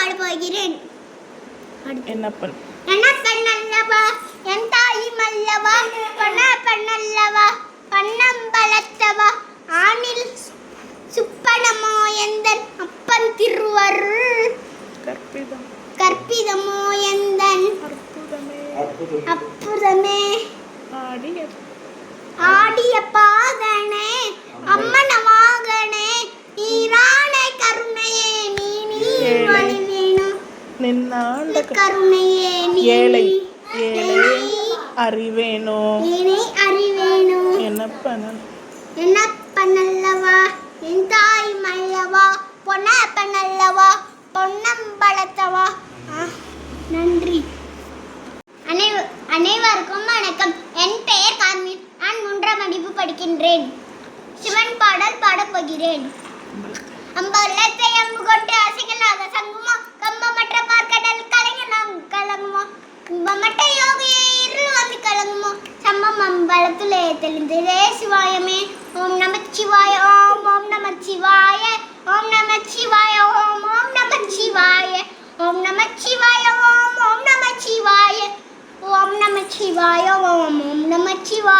பாட போகிறேன் என்ன பண்ண? என்ன பெண்ணல்லவா என் தாய் மல்லவா பொன்ன பெண்ணல்லவா பன்னம்பலத்தவா ஆணில் சுப்பனமோ எந்தன் அப்பன் திருவருள்? கற்பிதம். கற்பிதமோ எந்தன்? அற்புதமே. அற்புதமே. ஆடிய ஆடிய கருணையே ஏழை. ஏழை அறிவேனோ? நீனே அறிவேணும் என்ன பண்ண என்ன பண்ணல்லவா என் தாய் மல்லவா? பொன்ன பண்ணல்லவா பொன்னம்பலத்தவா நன்றி. அனைவ அனைவருக்கும் வணக்கம். என் பெயர் கார்மின் நான் மூன்றாம் வகுப்பு படிக்கின்றேன். சிவன் பாடல் பாடப் போகிறேன். அம்பலத்தை அம்பு கொண்டு शिवाय में ओम नमः शिवाय ओम ओम नमः शिवाय ओम नमः शिवाय ओम ओम नमः शिवाय ओम नमः शिवाय ओम ओम नमः शिवाय ओम नमः शिवाय ओम ओम नमः शिवाय